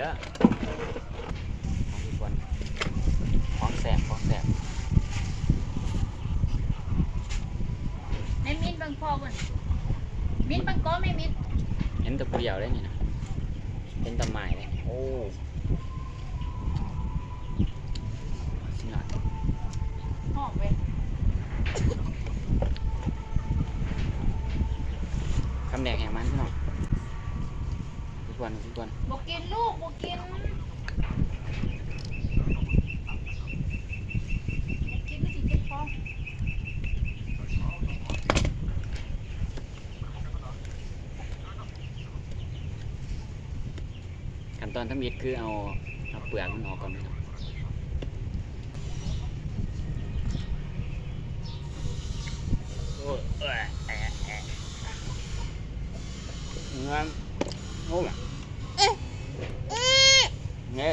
เด้อของทุกคนของแสบของแสบแม่มิ้นบังพ่อก่อนมิ้นบังก้อแม่มิ้นเห็นแตะเปรียวได้นี่นะเห็นแตะไม้เลยโอ้สิหน่อยหอมเว้ยคำแดกแห่งมันพี่น้องทุ กคนทุกคนบอกกินลูกบอกกินกินไม่สิเจ็บคอขั้นตอนทำอิฐคือเอาเอาเปลือกมันออกก่อนนะครับโอ้ยแอะแอ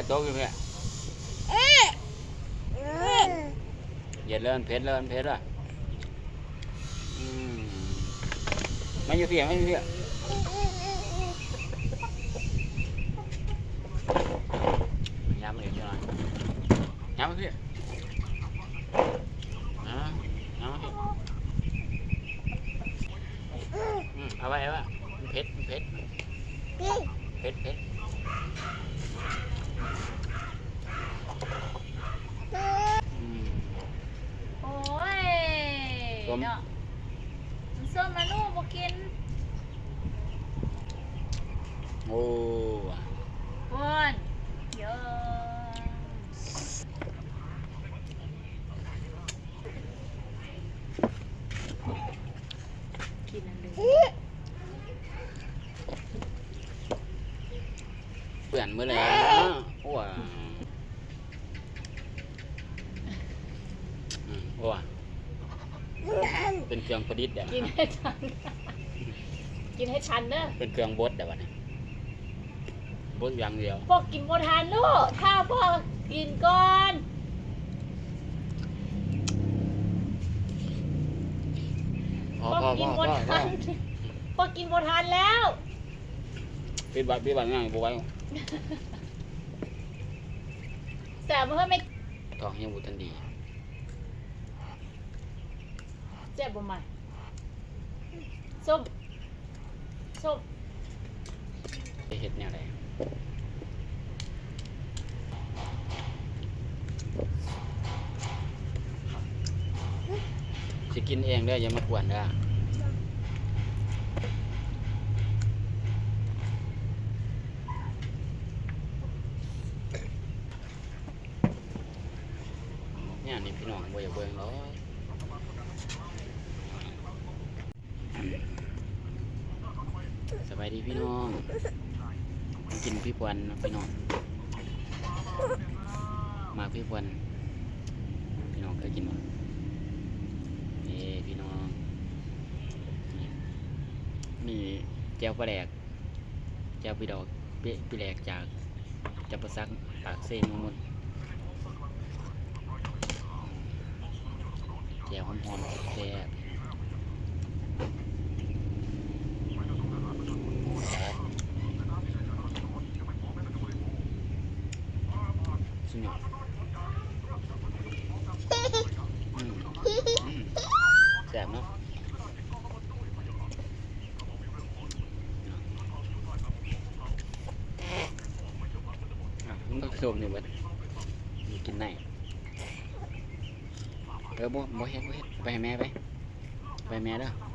ะแอะเงินโอ้ยเนี่ยโตขึ้นเพื่ออย่าเลินเพชรเลินเพชรอะอืมไม่อยู่เพียงไม่อยู่เพียงย้ำมาอีกทีหน่อยย้ำมาพี่ย้ำย้ำมาพี่อืมเอาไว้เอาไว้มันเผ็ดมันเผ็ดเผ็ดเผ็ดอืม โอ้ยส้มเนาะส้มมาลูกบอกกิน โอ้บอนเยอะกินอันเดียวเปื่อนมือเลย นะโอ้ยอืมโอ้ยเป็นเครื่องประดิษฐ์เดี๋ยวกินให้ทัน กินให้ทันเด้อเป็นเครื่องบดเดี๋ยววันนี้บดอย่างเดียวพวกกินโมทานลูกข้าวพ่อกินก่อนพอพ่อพอกิพนอโมพอพอทานพ่อกินโมทานแล้วปิดบัตรปิดบัตรง่ายบุไว้ แต่เมื่อไม่ทองยังบุทันดีเจ็บบ่ใหม่ส้มส้มไปเห็ดแนวไหนสิกินเองเด้ออย่ามากวนเด้อเนี่ยนี่ เบิ่งหรอกสบายดีพี่น้องกินพี่ปวนพี่น้องมาพี่ปวนพี่น้องเคยกินมั้นี่พี่น้องนี่แก้วปลาแดกแก้วปีดอกเปปีแดกจากจับประซักปากเซนมมุนแก้ วหอมๆแซ่บสุดยอดอืมอืมแซ่บเนาะอะมันก็ชมนี่เบัดมีกินไหน เออบ่บ่เฮ็ดบ่เฮ็ดไปให้แม่ไป ไปห้แม่เด้อ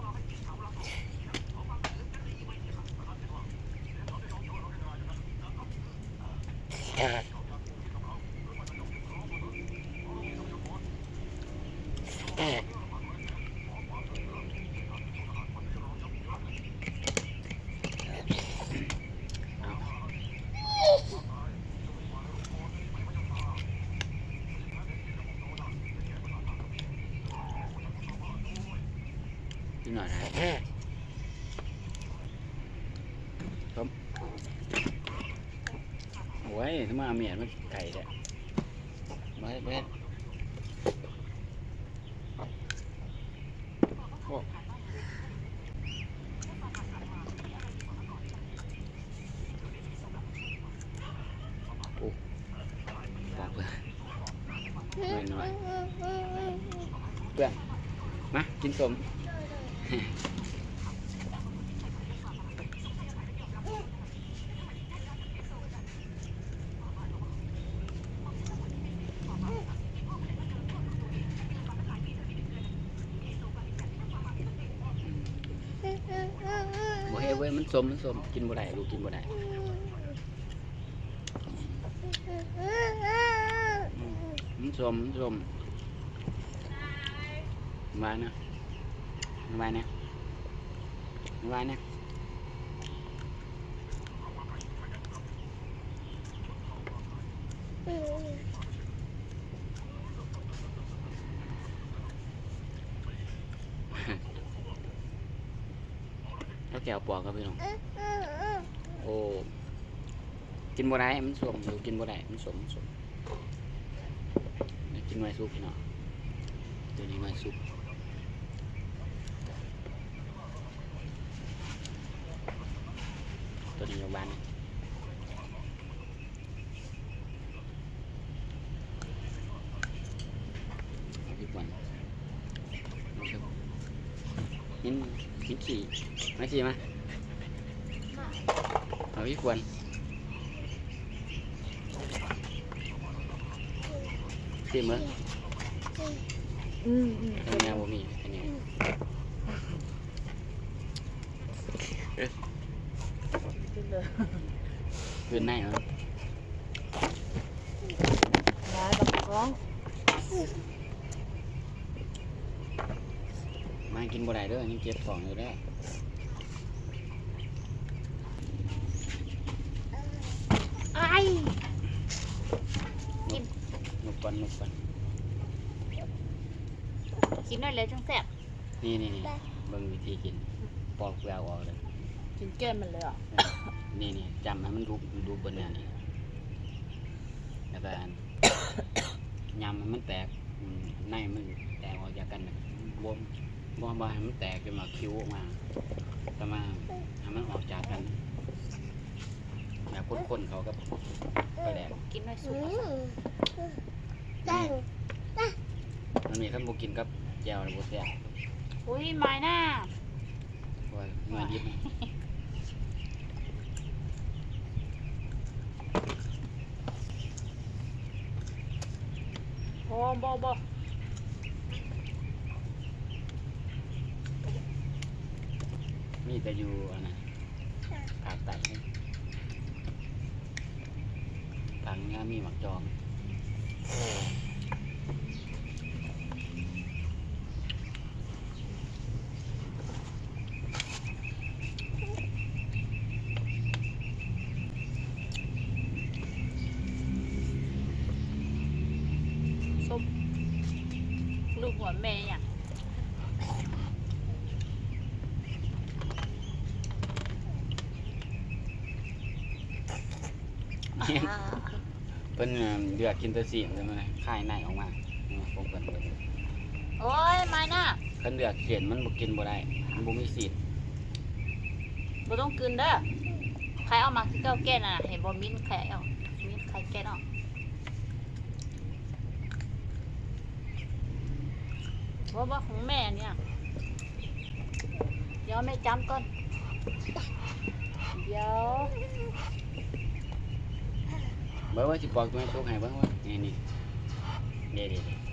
เมียนมันไก่แหละมาแม่โอ้บอกเพื่อน้อยเพื่อนมากินสม บ่เฮ้เว้ยมันสมมันสมกินบ่ได้ลูกกินบ่ได้มมันสมมันสมมานะมานะมานะ แล้วแก้วปอกครับพี่น้อง โอ้ กินบ่ได้มันสมลูกกินบ่ได้มันสมมันสมเดี๋ยวกินไว้ซุปพี่น้อง ตัวนี้ไว้ซุปตัวนี้อยู่บ้านนี่เอาพี่กวนเอาครับหิน หินขี่มาขี่มาเอาพี่กวนขี่มืออืมอืมอันนี้บ่มีอันนี้เลยคืนในเหรอนายบักก้อง มา กินบ่ได้เด้ออันนี้เก็บของอยู่ได้อไอ้กินนุกก่อนนุกก่อนกินหน่อยเลยจังแซ่บนี่นี่นี่เบิ่งวิธีกิน ปอกแววออกเลย กินแก้มมันเลยอะนี่นี่จำให้มันรูปรูปบนเนี่ยนี่แล้วก็อันยำให้มันแตกอืมในมันแตกออกจากกันแบบบวม บวมบ่ให้มันแตกจนมาคิ้วออกมาแต่มาให้มันออกจากกันแบบข้นๆเขาก็ไปแดกกินหน่อยสุกนี่มันมีขั้นบุกินกับแจวหรือบุเสียอุ้ยไม้หน้าโอ้ยเมื่อดิบนะโอ้บ่บ่ มีแต่อยู่อันนั้นภาคใต้ทางนี้มีหมักจองส้มลูกหัวแม่อะ เพิ่นเอิ่มเดือดกินแตะสีมเลยมันนะคายในออกมานี่มาพบกันเบิ่งโอ้ยไม้หน้าเพิ่นเดือดเขียนมันบ่กินบ่ได้มันบ่มีสีดบ่ต้องกินเด้อใครเอามาคือเก้าแก้น่ะเห็นบ่มิ้นใครเอามิ้นใครแก้เนาะว่าว่าของแม่เนี่ย เดี๋ยวแม่จำก่อน เดี๋ยว เบิ่งว่าสิปอกตัวให้สุกให้เบิ่งว่านี่นี่เด้ๆ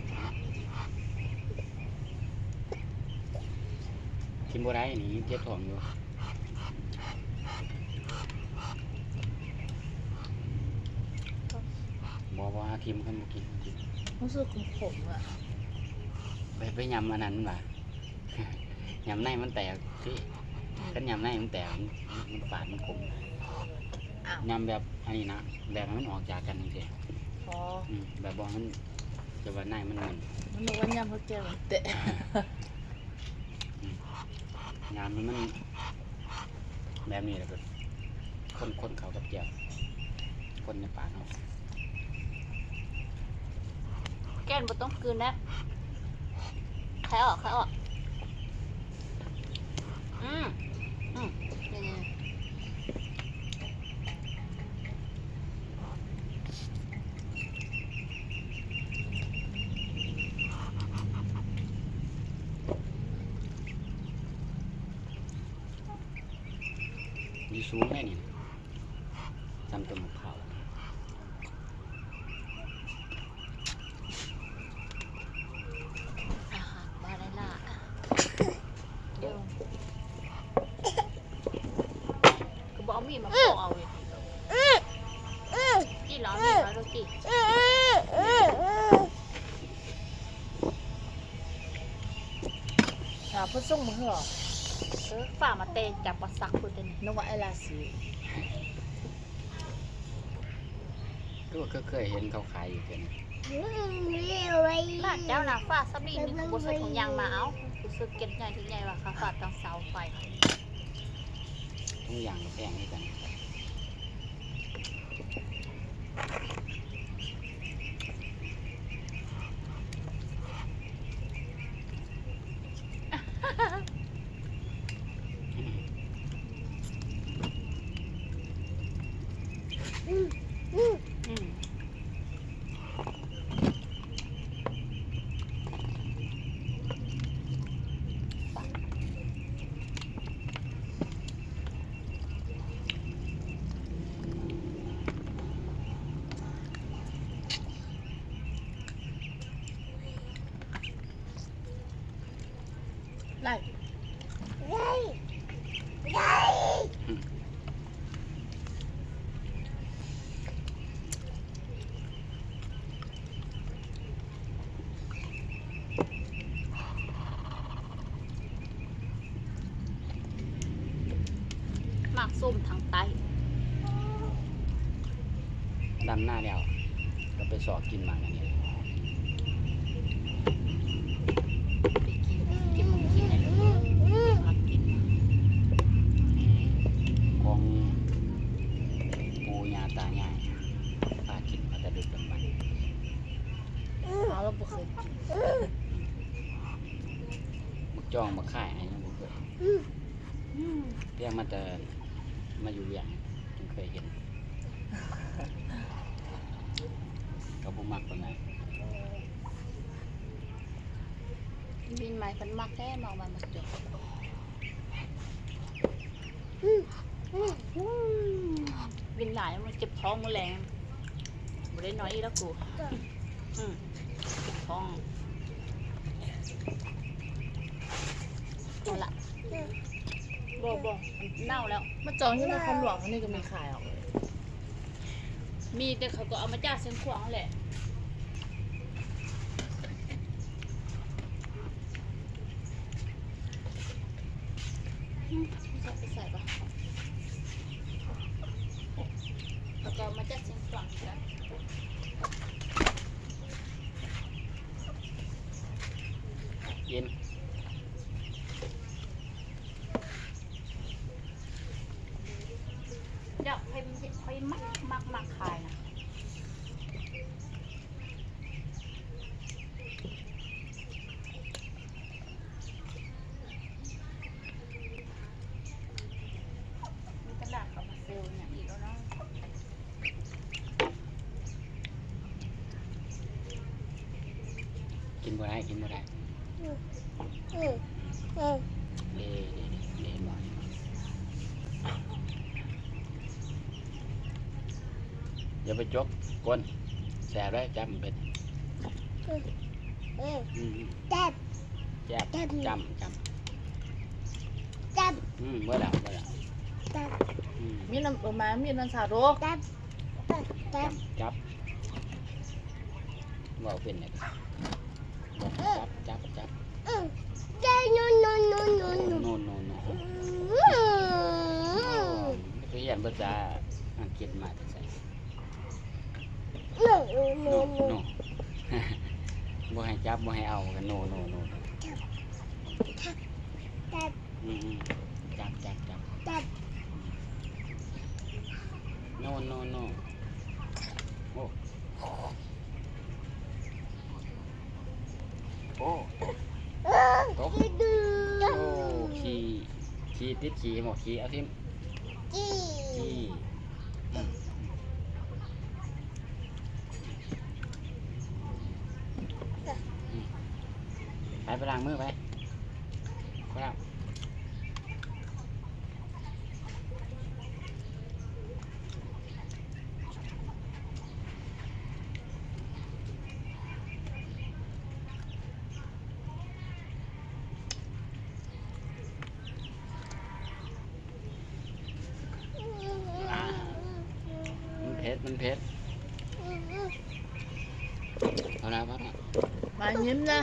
กินบ่ได้นี่เจ็บท้องอยู่บ่บ่าคิมคันบ่กินกินรู้สึกขมขมๆอะไปไปยำอันนั้นว่ะยำในมันแตกที่กันยำในมันแตกมันฝาดมันขม อ้าวยำแบบอันนี้นะแบบให้มันออกจากกันจริงพอๆอืมแบบบอกมันจะว่าในมันมันมันนึกว่ายำเขาแก้วมันเตะยำมันมันแบบนี้แหละก็คนคนเขากับเจียวคนในปากเขาแก้นบ่ต้องกลืนนะใครออกใครออก อืมอืมนี่นี่ อยู่สูงแน่นี่ทำต้นมะพร้าว อาหารบาได้ล่าเดี๋ยวก็บอกเอามีดมาปอกเอาเลยกี่เหรอมีดมาดูกี่ หา เพื่อส่งมาเหรอเออฝ่ามาเตะจับปลาซักคุณเต็มนึกว่าไอ้ราศีก็ว่าเคยเห็นเขาขายอยู่เห็นลาดเจ้าหน้าฝ่าซับนี่นึงกูใส่ถุงยางมาเอากูซื้อเก็บใหญ่ถึงใหญ่ว่ะค่ะฝ่าตังเสาไฟ ทุกอย่างก็แพงด้วยกัน อืมไล่ หมากส้มทางใต้ ดำ หน้าแล้วก็ไปสอบกินมากันนี่ไปกินกิมึงนไหนลูกมากินของปูยาตายายพากินมาแต่ดึกดำบรรพ์เอาแล้วบุเคยกินมึกจ้องมาค่ายให้ยังบ่เคยเรียกมาแต่มาอยู่อย่างจึงเคยเห็น ก็บ่มักปานนั้นบินใหม่เพันมักแท้เมามันมาจบบินหลายมันเจ็บท้องมันแรงบ่ได้น้อยอีแล้วกูอืมเจ็บท้องเอาละบ่บ่มันเน่าแล้ว มาจองที่นครหลวงอันนี้ก็มีขายออกเลย มีแต่เขาก็เอามาจากเส้นขวางแหละอืมเอาไปใส่ปะแล้วก็เอามาจากเส้นขวางกัน เย็น เดี๋ยวค่อยค่อยมักมักมักขายนะมีกระดาษกับมาเซลเนี่ยอีกแล้วเนาะ กินบ่ได้กินบ่ได้เด้เด้เด้เด้บ่อย่าไปจกก้นแสบได้จำเป็นอืมแจ๊บจำจำอืมเมื่อแล้วเมื่อแล้วอืมมีน้ำเออมามีน้ำสาโรจับจับบอกเป็นเนี่ยบอก จับจับจับโน่นโน่นโน่นไปเรียนภาษาอังกฤษมาแต่ใส่โนโนบ่ให้จับบ่ให้เอากันโนโนโน่อืมจับจับจับโน่โน่โน่โอ้โอ้ตกโอ้ขี่ขี่ ติดขี่หมดขี่เอาทิมขี่อืมไปไปล้างมือไปไปแล้ว เผ็ดมันเพชรเอาละเอาละมายิ้มนะ